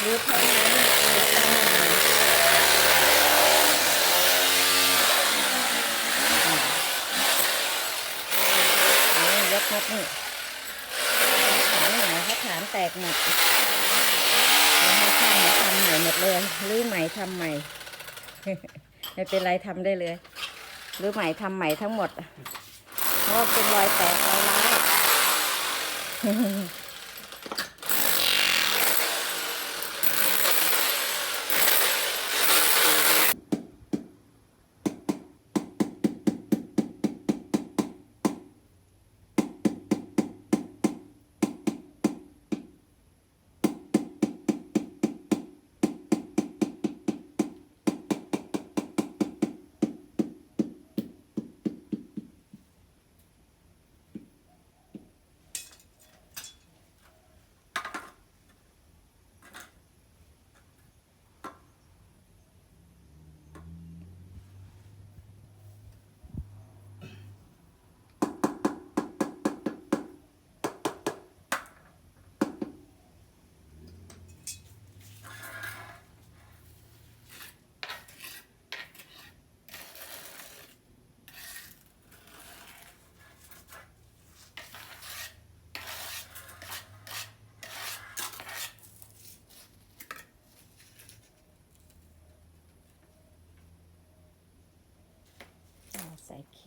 หรือแท้งนั้นหรือตั้งใหม่อืมนี่ยกมดนี่ฐานหนาเขาฐานแตกหมดเราให้ช่างทำใหม่หมดเลยรื้อใหม่ทำใหม่ ไม่เป็นไรทำได้เลยรื้อใหม่ทำใหม่ทั้งหมดเพราะเป็นรอยแตกรอยร้าว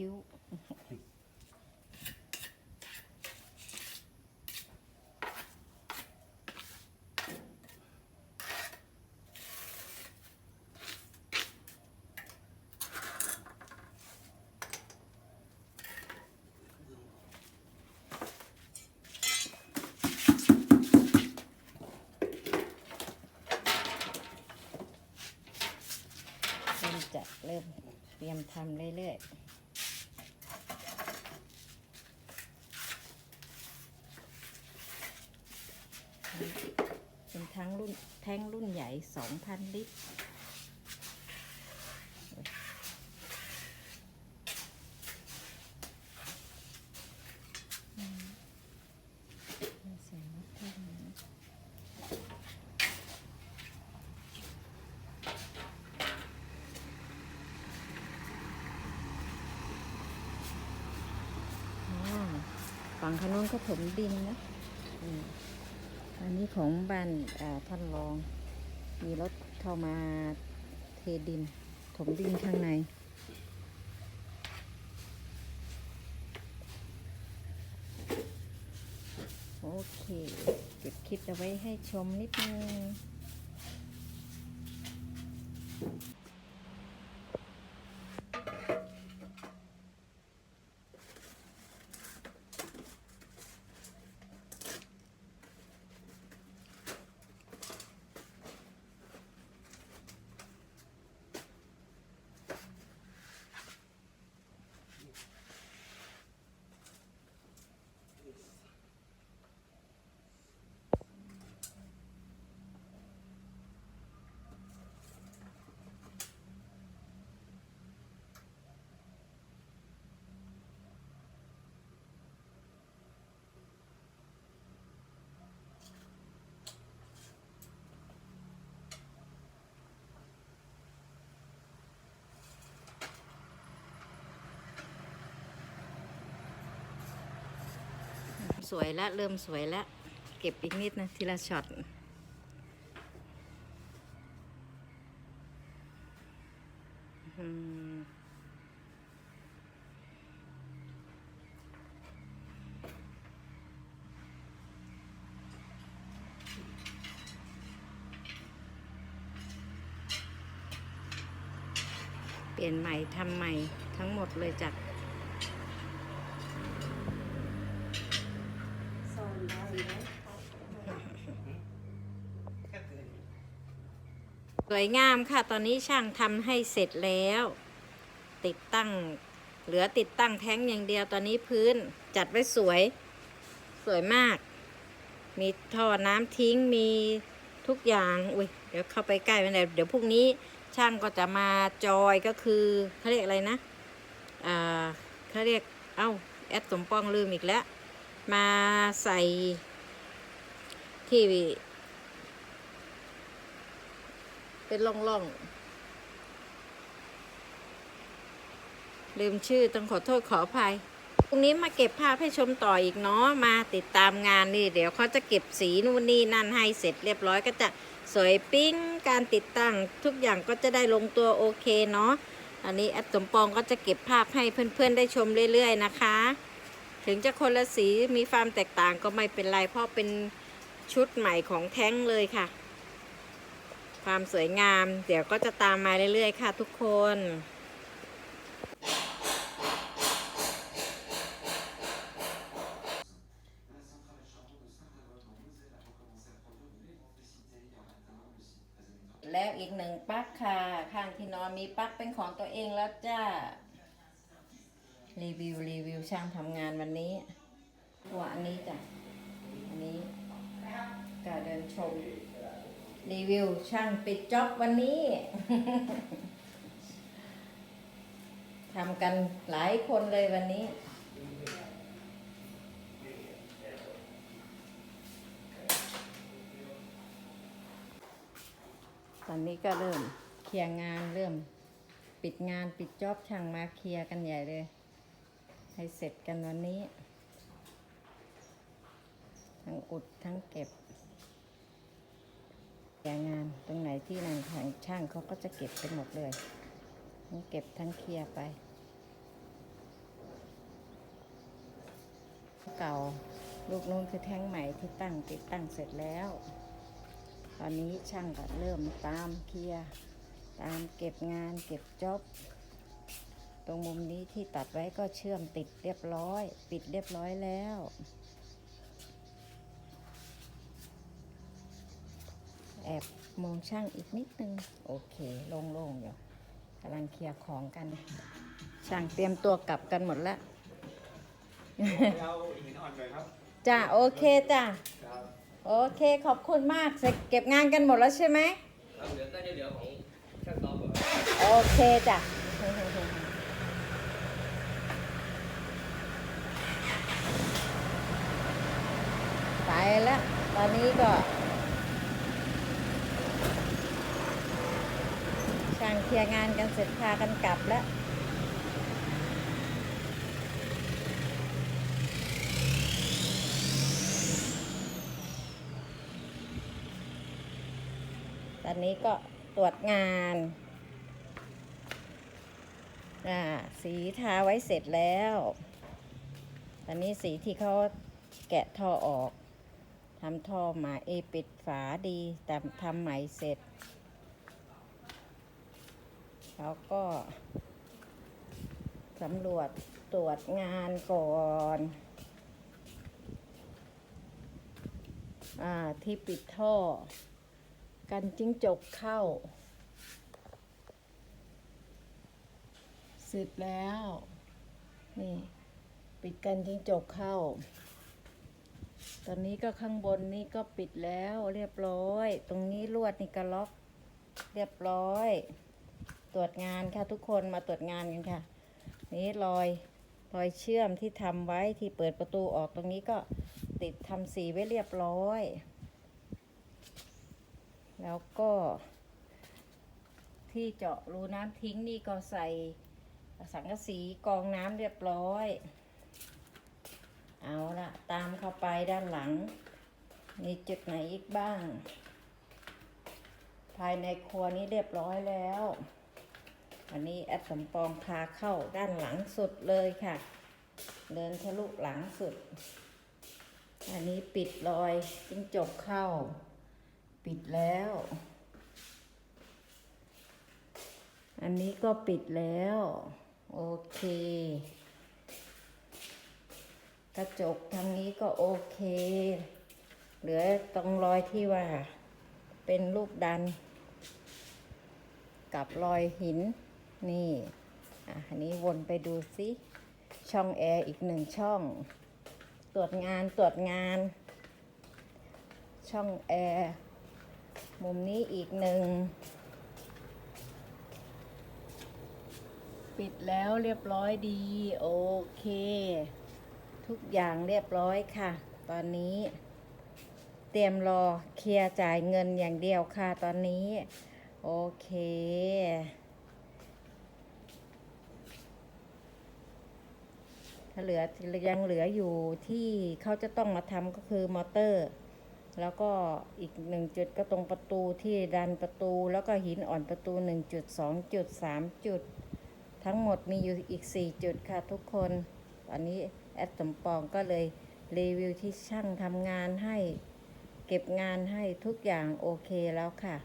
คิ้ว เริ่มจะเริ่มเตรียมทำเรื่อยๆ เป็นทั้งรุ่น แท้งรุ่นใหญ่ 2,000 ลิตรอืมใส่มะเขือนะอ่าฝั่งขนุนก็ถมดินนะ อันนี้ของบ้านท่านรอง มีรถเข้ามาเทดิน ถมดินข้างใน โอเค เก็บคลิปเอาไว้ให้ชมนิดนึง สวยแล้ว เริ่มสวยแล้ว เก็บอีกนิดนะ ทีละช็อตเปลี่ยนใหม่ทำใหม่ทั้งหมดเลยจ้ะ สวยงามค่ะ ตอนนี้ช่างทำให้เสร็จแล้ว ติดตั้ง เหลือติดตั้งแท้งอย่างเดียว ตอนนี้พื้นจัดไว้สวย สวยมาก มีท่อน้ำทิ้ง มีทุกอย่าง อุ้ย เดี๋ยวเข้าไปใกล้ไปไหนอยเดี๋ยวพรุ่งนี้ช่างก็จะมาจอยก็คือเขาเรียกอะไรนะ อ่าเขาเรียก เอ้า แอดสมปองลืมอีกแล้ว มาใส่ที่ เป็นร่องๆลืมชื่อต้องขอโทษขออภัยพรุ่งนี้มาเก็บภาพให้ชมต่ออีกเนาะมาติดตามงานนี่ เดี๋ยวเขาจะเก็บสีนู่นนี่นั่นให้เสร็จเรียบร้อยก็จะสวยปิ้งการติดตั้งทุกอย่างก็จะได้ลงตัวโอเคเนาะอันนี้แอดสมปองก็จะเก็บภาพให้เพื่อนๆได้ชมเรื่อยๆนะคะ ถึงจะคนละสีมีความแตกต่างก็ไม่เป็นไรเพราะเป็นชุดใหม่ของแท้งเลยค่ะ ความสวยงาม เดี๋ยวก็จะตามมาเรื่อยๆ ค่ะทุกคนแล้วอีกหนึ่งปลั๊กค่ะ ข้างที่นอนมีปลั๊กเป็นของตัวเองแล้วจ้า รีวิว รีวิวช่างทำงานวันนี้หัวอันนี้จ้ะ อันนี้ก็เดินชม รีวิวช่างปิดจ็อบวันนี้ ทำกันหลายคนเลยวันนี้ ตอนนี้ก็เริ่มเคลียร์งานเริ่มปิดงานปิดจ็อบช่างมาเคลียร์กันใหญ่เลย ให้เสร็จกันวันนี้ ทั้งอุดทั้งเก็บ เคลียร์งานตรงไหนที่นางทางช่างเขาก็จะเก็บไปหมดเลย ทั้งเก็บทั้งเคลียร์ไป เก่าลูกนู้นคือแท่งใหม่ที่ตั้งติดตั้งเสร็จแล้ว ตอนนี้ช่างก็เริ่มตามเคลียร์ตามเก็บงานเก็บจ็อบตรงมุมนี้ที่ตัดไว้ก็เชื่อมติดเรียบร้อย ปิดเรียบร้อยแล้ว อบมองช่างอีกนิดนึง โอเคโล่งๆอยู่กำลังเคลียร์ของกัน ช่างเตรียมตัวกลับกันหมดแล้วเอาหินอ่อนเลยครับจ้าโอเคจ้าครับโอเคขอบคุณมากเสร็จเก็บงานกันหมดแล้วใช่ไหมแล้วเหลือก็จะเหลือของช่างต๊อบเหรอโอเคจ้ะไปแล้ว ตอนนี้ก็ ช่างเคลียร์งานกันเสร็จพากันกลับแล้วตอนนี้ก็ตรวจงานอ่าสีทาไว้เสร็จแล้ว ตอนนี้สีที่เขาแกะท่อออกทำท่อมาเอปิดฝาดีแต่ทำใหม่เสร็จ แล้วก็สำรวจตรวจงานก่อนอที่ปิดท่อ กันจิ้งจกเข้า เสร็จแล้ว นี่ ปิดกันจิ้งจกเข้า ตอนนี้ก็ข้างบนนี่ก็ปิดแล้วเรียบร้อย ตรงนี้ลวดนี่ก็ล็อกเรียบร้อย ตรวจงานค่ะทุกคนมาตรวจงานกันค่ะ นี่รอยรอยเชื่อมที่ทำไว้ที่เปิดประตูออกตรงนี้ก็ติดทำสีไว้เรียบร้อย แล้วก็ ที่เจาะรูน้ำทิ้งนี่ก็ใส่สังกะสีกองน้ำเรียบร้อย เอาละตามเข้าไปด้านหลัง มีจุดไหนอีกบ้าง ภายในครัวนี้เรียบร้อยแล้ว อันนี้แอดสมปองพาเข้าด้านหลังสุดเลยค่ะ เดินทะลุหลังสุด อันนี้ปิดรอยจิ้งจกเข้า ปิดแล้ว อันนี้ก็ปิดแล้ว โอเค กระจกทางนี้ก็โอเค เหลือตรงรอยที่ว่า เป็นลูกดันกับรอยหิน นี่อะอันนี้วนไปดูซิช่องแอร์อีกหนึ่งช่อง ตรวจงานตรวจงาน ช่องแอร์มุมนี้อีกหนึ่งปิดแล้วเรียบร้อยดี โอเค ทุกอย่างเรียบร้อยค่ะ ตอนนี้ เตรียมรอเคลียร์จ่ายเงินอย่างเดียวค่ะตอนนี้ โอเค ถ้า เหลือยังเหลืออยู่ที่เขาจะต้องมาทำก็คือมอเตอร์ แล้วก็อีกหนึ่งจุดก็ตรงประตูที่ดันประตู แล้วก็หินอ่อนประตูหนึ่งจุดสองจุดสามจุด ทั้งหมดมีอยู่อีกสี่จุดค่ะทุกคนอันนี้แอดสมปองก็เลยรีวิวที่ช่างทำงานให้ เก็บงานให้ทุกอย่างโอเคแล้วค่ะ